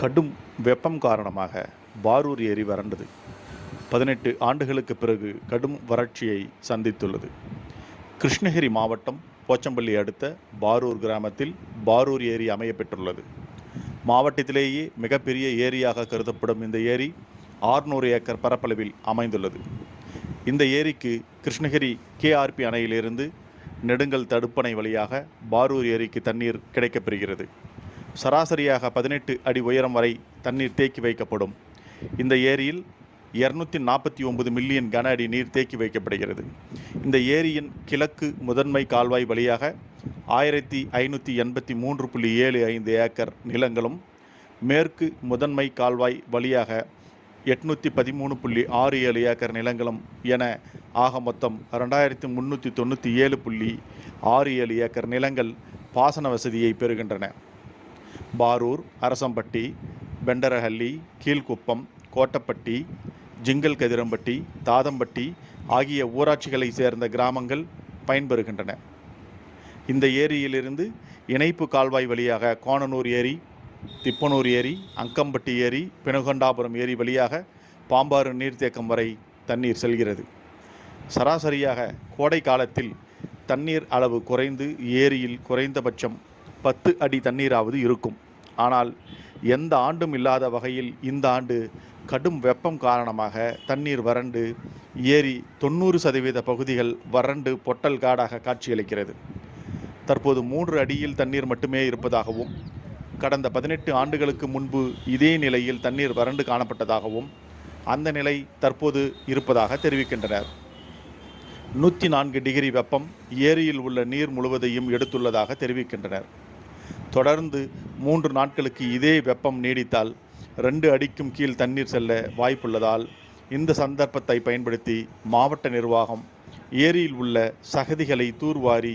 கடும் வெப்பம் காரணமாக பாரூர் ஏரி வறண்டது. பதினெட்டு ஆண்டுகளுக்கு பிறகு கடும் வறட்சியை சந்தித்துள்ளது. கிருஷ்ணகிரி மாவட்டம் போச்சம்பள்ளி அடுத்த பாரூர் கிராமத்தில் பாரூர் ஏரி அமைய பெற்றுள்ளது மாவட்டத்திலேயே மிகப்பெரிய ஏரியாக கருதப்படும் இந்த ஏரி ஆறுநூறு ஏக்கர் பரப்பளவில் அமைந்துள்ளது. இந்த ஏரிக்கு கிருஷ்ணகிரி கேஆர்பி அணையிலிருந்து நெடுங்கல் தடுப்பணை வழியாக பாரூர் ஏரிக்கு தண்ணீர் கிடைக்கப்பெறுகிறது. சராசரியாக பதினெட்டு அடி உயரம் வரை தண்ணீர் தேக்கி வைக்கப்படும். இந்த ஏரியில் இருநூத்தி நாற்பத்தி ஒன்பது மில்லியன் கன அடி நீர் தேக்கி வைக்கப்படுகிறது. இந்த ஏரியின் கிழக்கு முதன்மை கால்வாய் வழியாக ஆயிரத்தி ஐநூற்றி எண்பத்தி மூன்று புள்ளி ஏழு ஐந்து ஏக்கர் நிலங்களும் மேற்கு முதன்மை கால்வாய் வழியாக எட்நூற்றி பதிமூணு புள்ளி ஆறு ஏழு ஏக்கர் நிலங்களும் என ஆக மொத்தம் ரெண்டாயிரத்தி முந்நூற்றி தொண்ணூற்றி ஏழு புள்ளி ஆறு ஏழு ஏக்கர் நிலங்கள் பாசன வசதியை பெறுகின்றன. பாரூர் அரசம்பட்டி பெண்டரஹள்ளி கீழ்குப்பம் கோட்டப்பட்டி ஜிங்கல் கதிரம்பட்டி தாதம்பட்டி ஆகிய ஊராட்சிகளை சேர்ந்த கிராமங்கள் பயன்பெறுகின்றன. இந்த ஏரியிலிருந்து இணைப்பு கால்வாய் வழியாக கோணனூர் ஏரி திப்பனூர் ஏரி அங்கம்பட்டி ஏரி பினகொண்டாபுரம் ஏரி வழியாக பாம்பாறு நீர்த்தேக்கம் வரை தண்ணீர் செல்கிறது. சராசரியாக கோடை காலத்தில் தண்ணீர் அளவு குறைந்து ஏரியில் குறைந்தபட்சம் பத்து அடி தண்ணீராவது இருக்கும். ஆனால் எந்த ஆண்டும் இல்லாத வகையில் இந்த ஆண்டு கடும் வெப்பம் காரணமாக தண்ணீர் வறண்டு ஏரி தொண்ணூறு சதவீத பகுதிகள் வறண்டு பொட்டல் காடாக காட்சியளிக்கிறது. தற்போது மூன்று அடியில் தண்ணீர் மட்டுமே இருப்பதாகவும் கடந்த பதினெட்டு ஆண்டுகளுக்கு முன்பு இதே நிலையில் தண்ணீர் வறண்டு காணப்பட்டதாகவும் அந்த நிலை தற்போது இருப்பதாக தெரிவிக்கின்றனர். நூற்றி நான்கு டிகிரி வெப்பம் ஏரியில் உள்ள நீர் முழுவதையும் எடுத்துள்ளதாக தெரிவிக்கின்றனர். தொடர்ந்து மூன்று நாட்களுக்கு இதே வெப்பம் நீடித்தால் ரெண்டு அடிக்கும் கீழ் தண்ணீர் செல்ல வாய்ப்புள்ளதால் இந்த சந்தர்ப்பத்தை பயன்படுத்தி மாவட்ட நிர்வாகம் ஏரியில் உள்ள சகதிகளை தூர்வாரி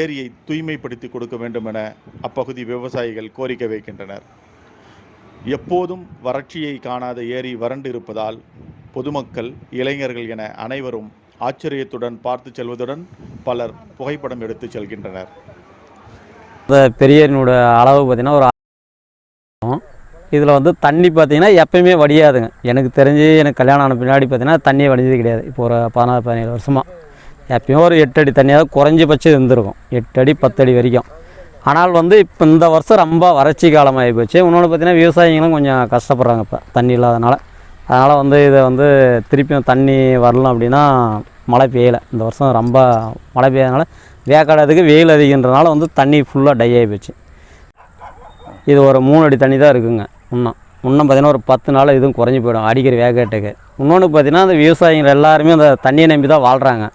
ஏரியை தூய்மைப்படுத்தி கொடுக்க வேண்டும் என அப்பகுதி விவசாயிகள் கோரிக்கை வைக்கின்றனர். எப்போதும் வறட்சியை காணாத ஏரி வறண்டு இருப்பதால் பொதுமக்கள் இளைஞர்கள் என அனைவரும் ஆச்சரியத்துடன் பார்த்து செல்வதுடன் பலர் புகைப்படம் எடுத்து செல்கின்றனர். இந்த பெரியனோட அளவு பார்த்திங்கன்னா ஒரு இதில் வந்து தண்ணி பார்த்தீங்கன்னா எப்பயுமே வடியாதுங்க. எனக்கு தெரிஞ்சு எனக்கு கல்யாணம் ஆன பின்னாடி பார்த்தீங்கன்னா தண்ணியை வடிஞ்சது கிடையாது. இப்போ ஒரு பதினாறு பதினேழு வருஷமாக எப்பயும் ஒரு எட்டு அடி தண்ணியாவது குறைஞ்சபட்சம் இருந்திருக்கும். எட்டு அடி பத்து அடி வரைக்கும். ஆனால் வந்து இப்போ இந்த வருஷம் ரொம்ப வறட்சி காலமாகி போச்சு. இன்னொன்று பார்த்திங்கன்னா விவசாயிகளும் கொஞ்சம் கஷ்டப்படுறாங்க இப்போ தண்ணி இல்லாதனால. அதனால் வந்து இதை வந்து திருப்பியும் தண்ணி வரலாம் அப்படின்னா மழை பெய்யலை. இந்த வருஷம் ரொம்ப மழை பெய்யாதனால வேக்காடாதுக்கு வெயில் அதிகன்றனால வந்து தண்ணி ஃபுல்லாக டை ஆகி போச்சு. இது ஒரு மூணு அடி தண்ணி தான் இருக்குங்க இன்னும் இன்னும் பார்த்தீங்கன்னா ஒரு பத்து நாள் இதுவும் குறைஞ்சி போயிடும் அடிக்கிற வேகாட்டுக்கு. இன்னொன்று பார்த்தீங்கன்னா அந்த விவசாயிகள் எல்லாருமே அந்த தண்ணியை நம்பி தான் வாழ்கிறாங்க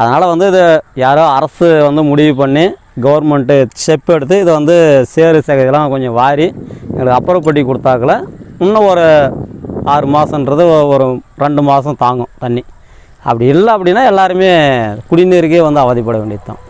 அதனால் வந்து இது யாரோ அரசு வந்து முடிவு பண்ணி கவர்மெண்ட்டு ஸ்டெப் எடுத்து இதை வந்து சேறு சேகரிலாம் கொஞ்சம் வாரி எங்களுக்கு அப்புறப்பட்டி கொடுத்தாக்கல. இன்னும் ஒரு ஆறு மாதன்றது ஒரு ரெண்டு மாதம் தாங்கும் தண்ணி. அப்படி இல்லை அப்படின்னா எல்லாருமே குடிநீருக்கே வந்து அவதிப்பட வேண்டியது தான்